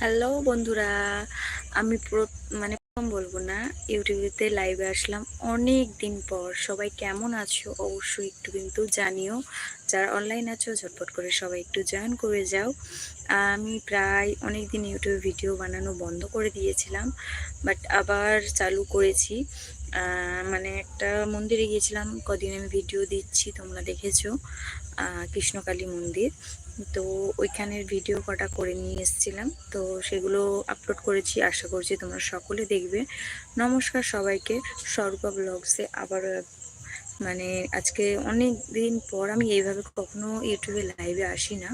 Hello বন্ধুরা, আমি মানে প্রথম বলব না, ইউটিউবেতে লাইভে আসলাম অনেক দিন পর। সবাই কেমন আছো? অবশ্যই একটু কিন্তু জানিও। যারা অনলাইন আছো, ঝটপট করে সবাই একটু জয়েন করে যাও। আমি প্রায় অনেক দিন ইউটিউবে ভিডিও বানানো বন্ধ করে দিয়েছিলাম বাট আবার চালু করেছি। মানে একটা মন্দিরে গিয়েছিলাম, কদিন আমি ভিডিও দিচ্ছি, তোমরা দেখেছ কৃষ্ণকালী মন্দির। তো ওইখানের ভিডিও কটা করে নিয়ে এসেছিলাম, তো সেগুলো আপলোড করেছি, আশা করছি তোমরা সকলে দেখবে। নমস্কার সবাইকে, স্বরূপা ব্লগসে আবার মানে আজকে অনেক দিন পর আমি এইভাবে কখনো ইউটিউবে লাইভে আসি না।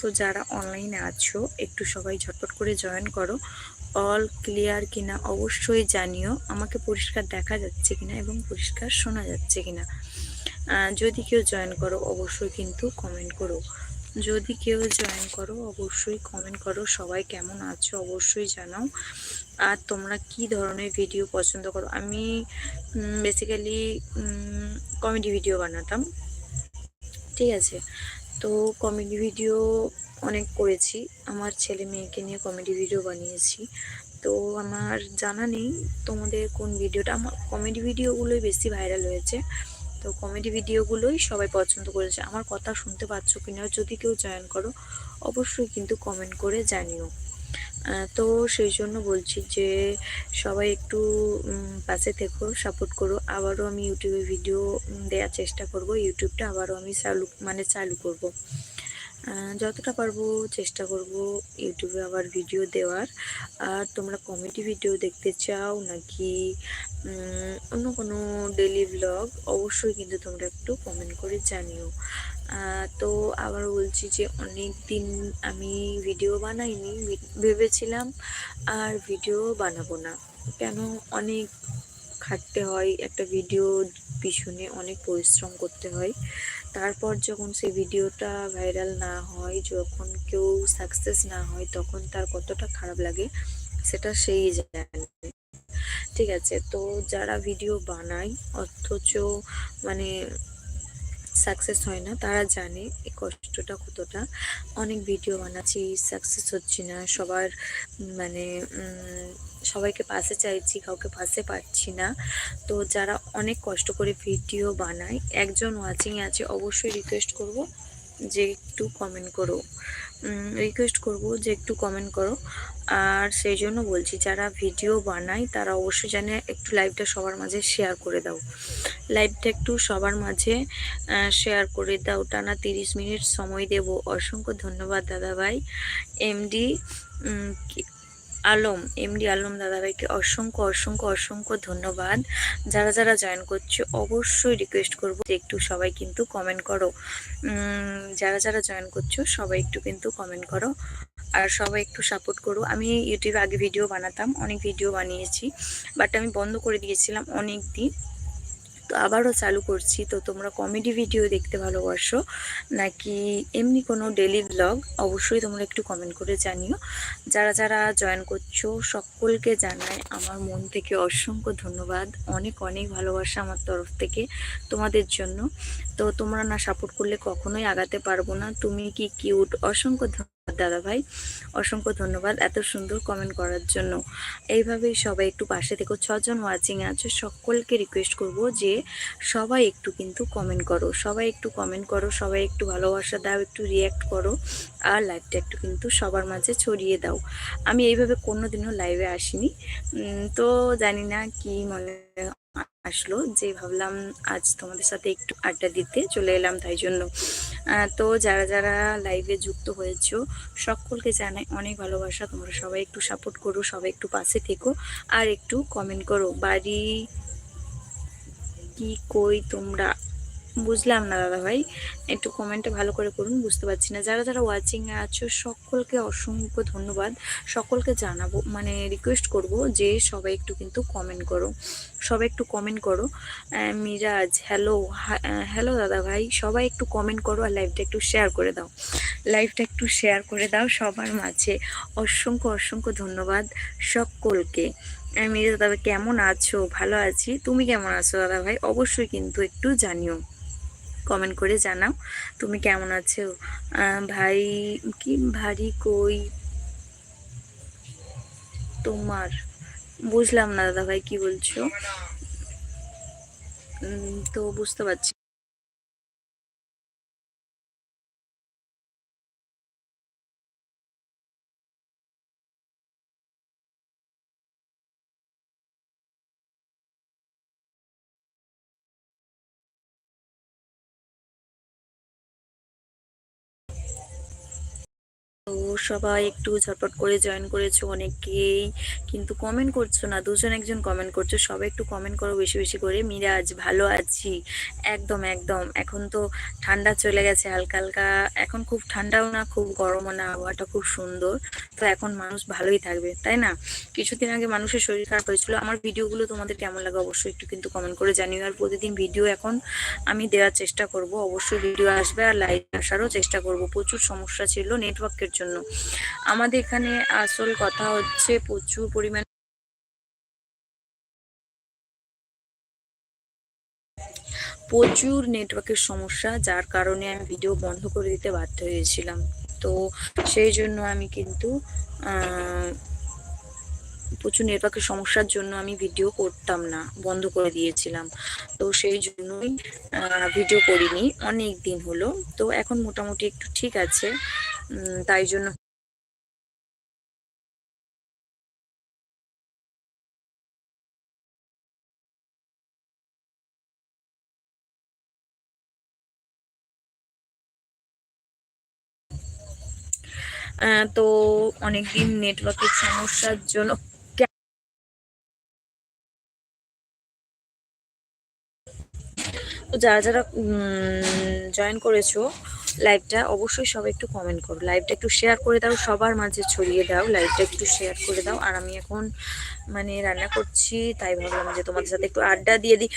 তো যারা অনলাইনে আছো, একটু সবাই ঝটপট করে জয়েন করো। অল ক্লিয়ার কিনা অবশ্যই জানিও। আমাকে পরিষ্কার দেখা যাচ্ছে কিনা এবং পরিষ্কার শোনা যাচ্ছে কিনা। যদি কেউ জয়েন করো, অবশ্যই কিন্তু কমেন্ট করো। যদি কেউ জয়েন করো, অবশ্যই কমেন্ট করো। সবাই কেমন আছো, অবশ্যই জানাও। আর তোমরা কি ধরনের ভিডিও পছন্দ করো? আমি বেসিক্যালি কমেডি ভিডিও বানাতাম। ঠিক আছে? তো কমেডি ভিডিও অনেক করেছি। আমার ছেলে মেয়েকে নিয়ে কমেডি ভিডিও বানিয়েছি। তো আমার জানা নেই তোমাদের কোন ভিডিওটা আমার কমেডি ভিডিওগুলোই বেশি ভাইরাল হয়েছে। তো কমেডি ভিডিওগুলোই সবাই পছন্দ করেছে। আমার কথা শুনতে পাচ্ছ কিনা যদি কেউ জয়েন করো, অবশ্যই কিন্তু কমেন্ট করে জানিও। তো সেই জন্য বলছি যে, সবাই একটু পাশে থেকো সাপোর্ট করো। আবারও আমি ইউটিউবে ভিডিও দেওয়ার চেষ্টা করব। ইউটিউবটা আবারও আমি চালু মানে চালু করব। যতটা পারব চেষ্টা করব ইউটিউবে আবার ভিডিও দেওয়ার। আর তোমরা কমেডি ভিডিও দেখতে চাও নাকি অন্য কোনো ডেলি ব্লগ অবশ্যই কিন্তু তোমরা একটু কমেন্ট করে জানিও। তো আবার বলছি যে অনেক দিন আমি ভিডিও বানাইনি, ভেবেছিলাম আর ভিডিও বানাবো না। কেন? অনেক খাটতে হয়, একটা ভিডিও পিছনে অনেক পরিশ্রম করতে হয়। তারপর যখন সেই ভিডিওটা ভাইরাল না হয়, যখন কেউ সাকসেস না হয়, তখন তার কতটা খারাপ লাগে সেটা সেই জানে। ঠিক আছে, তো যারা ভিডিও বানায়, অথচ মানে সাকসেস হয় না, তারা জানে এই কষ্টটা কতটা। অনেক ভিডিও বানাচ্ছি সাকসেস হচ্ছে না, সবার মানে সবাইকে পাশে চাইছি, কাউকে পাশে পাচ্ছি না। তো যারা অনেক কষ্ট করে ভিডিও বানায়, একজন ওয়াচিং আছে, অবশ্যই রিকোয়েস্ট করব। যে একটু কমেন্ট করো। রিকোয়েস্ট করব যে একটু কমেন্ট করো। আর সেই জন্য বলছি, যারা ভিডিও বানায়, তারা অবশ্যই জানে একটু লাইভটা সবার মাঝে শেয়ার করে দাও। লাইভটা একটু সবার মাঝে শেয়ার করে দাও। টানা তিরিশ মিনিট সময় দেব। অসংখ্য ধন্যবাদ দাদা ভাই এমডি আলম এমডি আলম দাদাভাইকে অসংখ্য অসংখ্য অসংখ্য ধন্যবাদ। যারা যারা জয়েন করছে, অবশ্যই রিকোয়েস্ট করব একটু সবাই কিন্তু কমেন্ট করো। যারা যারা জয়েন করছ, সবাই একটু কিন্তু কমেন্ট করো। আর সবাই একটু সাপোর্ট করো। আমি ইউটিউবে আগে ভিডিও বানাতাম, অনেক ভিডিও বানিয়েছি বাট আমি বন্ধ করে দিয়েছিলাম অনেক দিন। তো আবারও চালু করছি। তো তোমরা কমেডি ভিডিও দেখতে ভালোবাসো, নাকি এমনি কোনো ডেলি ব্লগ অবশ্যই তোমরা একটু কমেন্ট করে জানিও। যারা যারা জয়েন করছ, সকলকে জানাই আমার মন থেকে অসংখ্য ধন্যবাদ। অনেক অনেক ভালোবাসা আমার তরফ থেকে তোমাদের জন্য। তো তোমরা না সাপোর্ট করলে কখনোই আগাতে পারব না। তুমি কি কিউট অসংখ্য দাদা ভাই অসংখ্য ধন্যবাদ এত সুন্দর কমেন্ট করার জন্য। এইভাবেই সবাই একটু পাশে থেকো। ছজন ওয়াচিং আছে, সকলকে রিকোয়েস্ট করব যে সবাই একটু কিন্তু কমেন্ট করো। সবাই একটু কমেন্ট করো, সবাই একটু ভালোবাসা দাও, একটু রিয়্যাক্ট করো আর লাইভটা একটু কিন্তু সবার মাঝে ছড়িয়ে দাও। আমি এইভাবে কোনো দিনও লাইভে আসিনি। তো জানি না কি মনে আসলো, যে ভাবলাম আজ তোমাদের সাথে একটু আড্ডা দিতে চলে এলাম তাই জন্য। তো যারা যারা লাইভে যুক্ত হয়েছ, সকলকে জানাই অনেক ভালোবাসা। তোমরা সবাই একটু সাপোর্ট করো, সবাই একটু পাশে থেকো। আর একটু কমেন্ট করো, বাড়ি কি, কই, তোমরা বুঝলাম না দাদা ভাই একটু কমেন্টে ভালো করে করুন, বুঝতে পারছি না। যারা যারা ওয়াচিংয়ে আছো, সকলকে অসংখ্য ধন্যবাদ। সকলকে জানাব মানে রিকোয়েস্ট করব যে সবাই একটু কিন্তু কমেন্ট করো। সবাই একটু কমেন্ট করো। মিরাজ হ্যালো হ্যালো দাদা ভাই সবাই একটু কমেন্ট করো আর লাইভটা একটু শেয়ার করে দাও। লাইভটা একটু শেয়ার করে দাও সবার মাঝে। অসংখ্য অসংখ্য ধন্যবাদ সকলকে। মিরাজ দাদা কেমন আছো? ভালো আছি। তুমি কেমন আছো দাদা ভাই অবশ্যই কিন্তু একটু জানিও। কমেন্ট করে জানাও। তুমি কেমন আছো? ভাই কি, ভারী কই? তোমার। বুঝলাম না দাদা ভাই কি বলছো। তো বুঝতে পারছি। তো সবাই একটু ঝটপট করে জয়েন করেছ অনেকেই, কিন্তু কমেন্ট করছ না, দুজন একজন কমেন্ট করছ, সবাই একটু কমেন্ট করো বেশি বেশি করে। মিরাজ ভালো আছি। একদম একদম। এখন তো ঠান্ডা চলে গেছে, হালকা হালকা। এখন খুব ঠান্ডাও না, খুব গরমও না, আবহাওয়াটা খুব সুন্দর। তো এখন মানুষ ভালোই থাকবে, তাই না? কিছুদিন আগে মানুষের শরীর খারাপ হয়েছিল। আমার ভিডিওগুলো তোমাদের কেমন লাগে অবশ্যই একটু কিন্তু কমেন্ট করে জানিও। আর প্রতিদিন ভিডিও এখন আমি দেওয়ার চেষ্টা করব। অবশ্যই ভিডিও আসবে আর লাইভ আসারও চেষ্টা করব। প্রচুর সমস্যা ছিল নেটওয়ার্কের জন্য। আমাদের এখানে আসল কথা হচ্ছে প্রচুর পরিমাণ প্রচুর নেটওয়ার্কের সমস্যা, যার কারণে আমি ভিডিও বন্ধ করে দিতে বাধ্য হয়েছিলাম। তো সেই জন্য আমি কিন্তু প্রচুর নেটওয়ার্কের সমস্যার জন্য আমি ভিডিও করতাম না, বন্ধ করে দিয়েছিলাম। তো সেই জন্যই ভিডিও করিনি, অনেক দিন হলো। তো এখন মোটামুটি একটু ঠিক আছে। তাই জন্য। তো অনেকদিন নেটওয়ার্কের সমস্যার জন্য যারা যারা জয়েন করেছ লাইভটা অবশ্যই সবাই একটু কমেন্ট করো। লাইভটা একটু শেয়ার করে দাও, সবার মাঝে ছড়িয়ে দাও লাইভটা একটু শেয়ার করে দাও। আর আমি এখন মানে রান্না করছি, তাই ভাবলাম যে তোমাদের সাথে একটু আড্ডা দিয়ে দিই।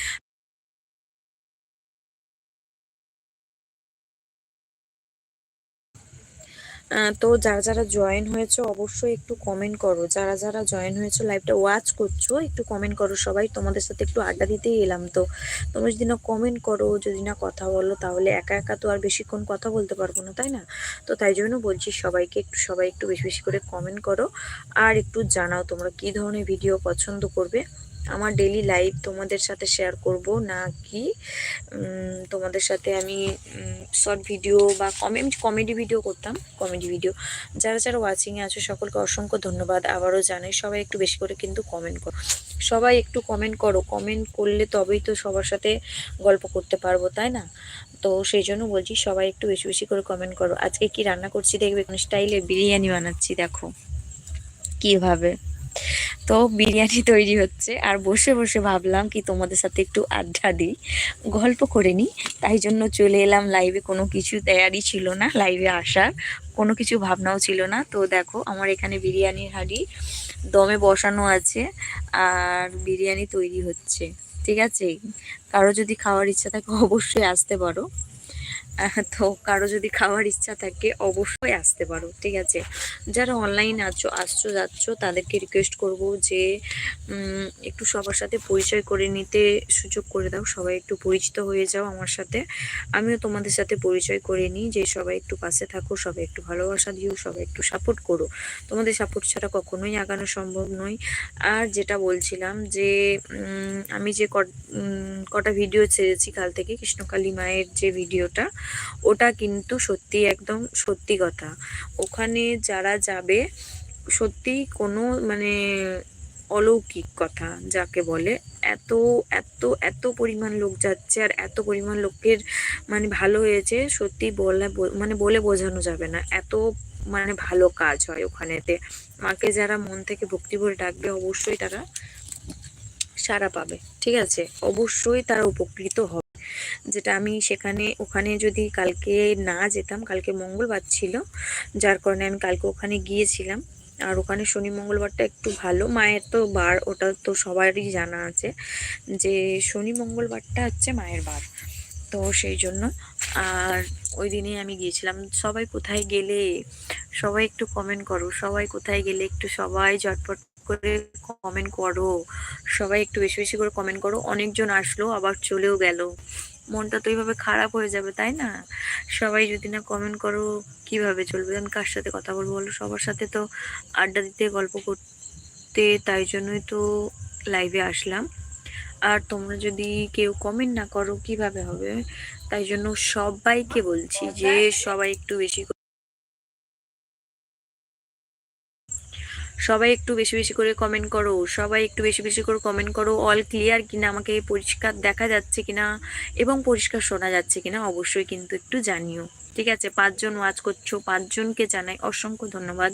তো যারা যারা জয়েন হয়েছে অবশ্যই একটু কমেন্ট করো। যারা যারা জয়েন হয়েছে লাইভটা ওয়াচ করছ, একটু কমেন্ট করো সবাই। তোমাদের সাথে একটু আড্ডা দিতেই এলাম তো। তোমরা যদি না কমেন্ট করো, যদি না কথা বলো, তাহলে একা একা তো আর বেশিক্ষণ কথা বলতে পারব না, তাই না? তো তাই জন্য বলছি সবাইকে একটু, সবাই একটু বেশি বেশি করে কমেন্ট করো। আর একটু জানাও তোমরা কি ধরনের ভিডিও পছন্দ করবে। আমার ডেলি লাইফ তোমাদের সাথে শেয়ার করব, না কি? তোমাদের সাথে আমি শর্ট ভিডিও বা কমেন্ট কমেডি ভিডিও করতাম কমেডি ভিডিও যারা যারা ওয়াচিংয়ে আছো, সকলকে অসংখ্য ধন্যবাদ। আবারও জানাই, সবাই একটু বেশি করে কিন্তু কমেন্ট করো। সবাই একটু কমেন্ট করো। কমেন্ট করলে তবেই তো সবার সাথে গল্প করতে পারব, তাই না? তো সেই জন্য বলছি, সবাই একটু বেশি বেশি করে কমেন্ট করো। আজকে কি রান্না করছি দেখবে? কোন স্টাইলে বিরিয়ানি বানাচ্ছি, দেখো। কীভাবে? তো বিরিয়ানি তৈরি হচ্ছে। আর বসে বসে ভাবলাম কি তোমাদের সাথে একটু আড্ডা দিই, গল্প করে নিই। তাই জন্য চলে এলাম লাইভে কোনো কিছু তৈরি ছিল না লাইভে আসার। কোনো কিছু ভাবনাও ছিল না। তো দেখো, আমার এখানে বিরিয়ানির হাঁড়ি দমে বসানো আছে আর বিরিয়ানি তৈরি হচ্ছে। ঠিক আছে? কারও যদি খাওয়ার ইচ্ছা থাকে, অবশ্যই আসতে পারো। তো কারও যদি খাওয়ার ইচ্ছা থাকে, অবশ্যই আসতে পারো, ঠিক আছে? যারা অনলাইন আছো, আসছো, যাচ্ছ, তাদেরকে রিকোয়েস্ট করব যে একটু সবার সাথে পরিচয় করে নিতে সুযোগ করে দাও, সবাই একটু পরিচিত হয়ে যাও আমার সাথে। আমিও তোমাদের সাথে পরিচয় করে নিই যে, সবাই একটু পাশে থাকো, সবাই একটু ভালোবাসা দিও, সবাই একটু সাপোর্ট করো। তোমাদের সাপোর্ট ছাড়া কখনোই আগানো সম্ভব নয়। আর যেটা বলছিলাম যে আমি যে কটা ভিডিও ছেড়েছি কাল থেকে, কৃষ্ণকালী মায়ের যে ভিডিওটা ওটা কিন্তু সত্যি একদম সত্যি কথা। ওখানে যারা যাবে, সত্যি কোনো মানে অলৌকিক কথা যাকে বলে, এত এত এত পরিমাণ লোক যাচ্ছে আর এত পরিমাণ লোকের মানে ভালো হয়েছে, সত্যি বলে মানে বলে বোঝানো যাবে না। এত মানে ভালো কাজ হয় ওখানেতে। মাকে যারা মন থেকে ভক্তি করে ডাকবে, অবশ্যই তারা সারা পাবে, ঠিক আছে? অবশ্যই তারা উপকৃত হবে। যেটা আমি সেখানে, ওখানে যদি কালকে না যেতাম, কালকে মঙ্গলবার ছিল, যার কারণে আমি কালকে ওখানে গিয়েছিলাম। আর ওখানে শনি মঙ্গলবারটা একটু ভালো, মায়ের তো বার, ওটা তো সবারই জানা আছে যে শনি মঙ্গলবারটা হচ্ছে মায়ের বার। তো সেই জন্য, আর ওই দিনে আমি গিয়েছিলাম। সবাই কোথায় গেলে? সবাই একটু কমেন্ট করো। সবাই কোথায় গেলে একটু সবাই ঝটপট করে কমেন্ট করো। সবাই একটু বেশি বেশি করে কমেন্ট করো। অনেকজন আসলো, আবার চলেও গেল। মনটা তো এইভাবে খারাপ হয়ে যাবে, তাই না? সবাই যদি না কমেন্ট করো, কীভাবে চলবে? আমি কার সাথে কথা বলব বলো? সবার সাথে তো আড্ডা দিতে, গল্প করতে, তাই জন্যই তো লাইভে আসলাম। আর তোমরা যদি কেউ কমেন্ট না করো, কীভাবে হবে? তাই জন্য সবাইকে বলছি যে সবাই একটু বেশি সবাই একটু বেশি বেশি করে কমেন্ট করো, সবাই একটু বেশি বেশি করে কমেন্ট করো অল ক্লিয়ার কিনা আমাকে পরিষ্কার দেখা যাচ্ছে কিনা এবং পরিষ্কার শোনা যাচ্ছে কিনা অবশ্যই কিন্তু একটু জানিও। ঠিক আছে? পাঁচজন ওয়াচ করছ, পাঁচজনকে জানাই অসংখ্য ধন্যবাদ।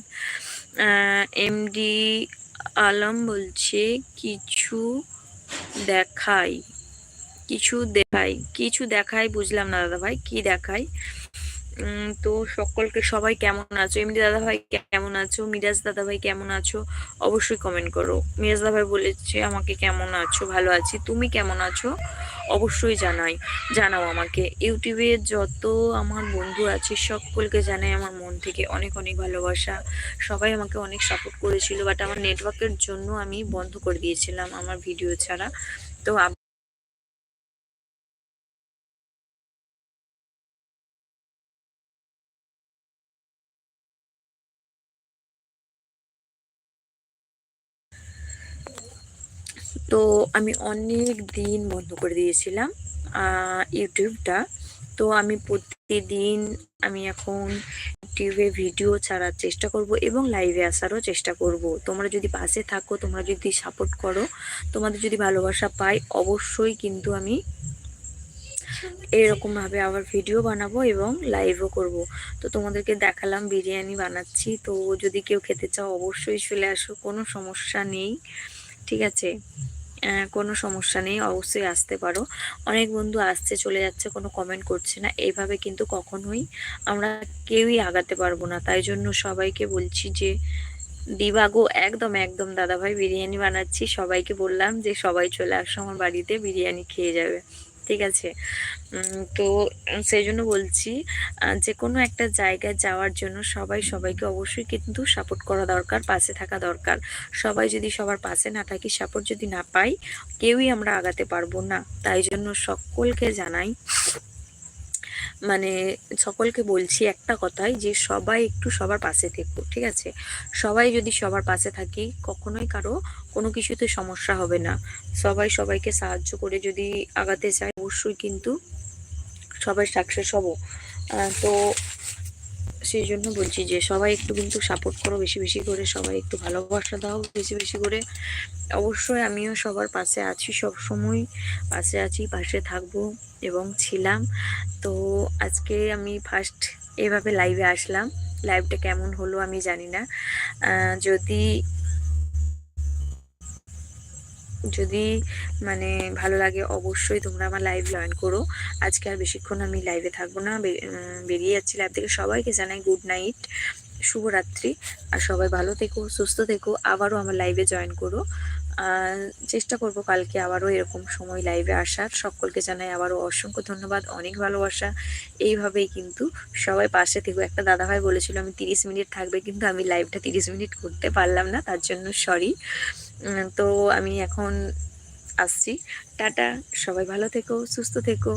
এমডি আলম বলছে, কিছু দেখাই কিছু দেখাই কিছু দেখাই, বুঝলাম না দাদা ভাই, কি দেখাই? তো সকলকে সবাই কেমন আছো? এমনি দাদা ভাই কেমন আছো? মিরাজ দাদা ভাই কেমন আছো? অবশ্যই কমেন্ট করো। মিরাজ দাদা ভাই বলেছে আমাকে কেমন আছো? ভালো আছি। তুমি কেমন আছো? অবশ্যই জানাই। জানাও আমাকে। ইউটিউবে যত আমার বন্ধু আছে, সকলকে জানাই আমার মন থেকে অনেক অনেক ভালোবাসা। সবাই আমাকে অনেক সাপোর্ট করেছিল বাট আমার নেটওয়ার্কের জন্য আমি বন্ধ করে দিয়েছিলাম আমার ভিডিও ছাড়া। তো তো আমি অনেক দিন বন্ধ করে দিয়েছিলাম ইউটিউবটা। তো আমি প্রতিদিন আমি এখন ইউটিউবে ভিডিও ছাড়ার চেষ্টা করব এবং লাইভে আসারও চেষ্টা করব। তোমরা যদি পাশে থাকো, তোমরা যদি সাপোর্ট করো, তোমাদের যদি ভালোবাসা পাই, অবশ্যই কিন্তু আমি এরকমভাবে আবার ভিডিও বানাবো এবং লাইভও করব। তো তোমাদেরকে দেখালাম, বিরিয়ানি বানাচ্ছি। তো যদি কেউ খেতে চাও, অবশ্যই চলে আসো, কোনো সমস্যা নেই। ঠিক আছে? কোনো সমস্যা নেই, অবশ্যই আসতে পারো। অনেক বন্ধু আসছে, চলে যাচ্ছে, কোনো কমেন্ট করছে না। এইভাবে কিন্তু কখনোই আমরা কেউই আগাতে পারব না। তাই জন্য সবাইকে বলছি যে দিবাগো একদম একদম, দাদাভাই, বিরিয়ানি বানাচ্ছি। সবাইকে বললাম যে, সবাই চলে আসো আমার বাড়িতে, বিরিয়ানি খেয়ে যাবে। ঠিক আছে। তো সেই জন্য বলছি যে কোনো একটা জায়গায় যাওয়ার জন্য সবাই সবাইকে অবশ্যই কিন্তু সাপোর্ট করা দরকার, পাশে থাকা দরকার। সবাই যদি সবার পাশে না থাকি সাপোর্ট যদি না পাই, কেউই আমরা আগাতে পারব না। তাই জন্য সকলকে জানাই মানে সকলকে বলছি একটা কথাই, যে সবাই একটু সবার পাশে থেকো, ঠিক আছে? সবাই যদি সবার পাশে থাকি, কখনোই কারও কোনো কিছুতে সমস্যা হবে না। সবাই সবাইকে সাহায্য করে যদি আগাতে চায়। অবশ্যই কিন্তু সবাই সাকসেস হব। তো সেই জন্য বলছি যে সবাই একটু কিন্তু সাপোর্ট করো বেশি বেশি করে, সবাই একটু ভালোবাসা দাও বেশি বেশি করে। অবশ্যই আমিও সবার পাশে আছি, সব সময় পাশে আছি, পাশে থাকব এবং ছিলাম। তো আজকে আমি ফার্স্ট এভাবে লাইভে আসলাম। লাইভটা কেমন হলো আমি জানি না। যদি যদি মানে ভালো লাগে অবশ্যই তোমরা আমার লাইভ জয়েন করো। আজকে আর বেশিক্ষণ আমি লাইভে থাকব না বেরিয়ে যাচ্ছি লাইভ থেকে। সবাইকে জানাই গুড নাইট শুভরাত্রি। আর সবাই ভালো থেকো, সুস্থ থেকো, আবারও আমার লাইভে জয়েন করো। চেষ্টা করব কালকে আবারও এরকম সময় লাইভে আসার। সকলকে জানাই আবারও অসংখ্য ধন্যবাদ, অনেক ভালোবাসা। এইভাবেই কিন্তু সবাই পাশে থেকো। একটা দাদাভাই বলেছিল, আমি তিরিশ মিনিট থাকবে, কিন্তু আমি লাইভটা তিরিশ মিনিট করতে পারলাম না, তার জন্য সরি তো আমি এখন আসছি। টাটা সবাই ভালো থেকো সুস্থ থেকো।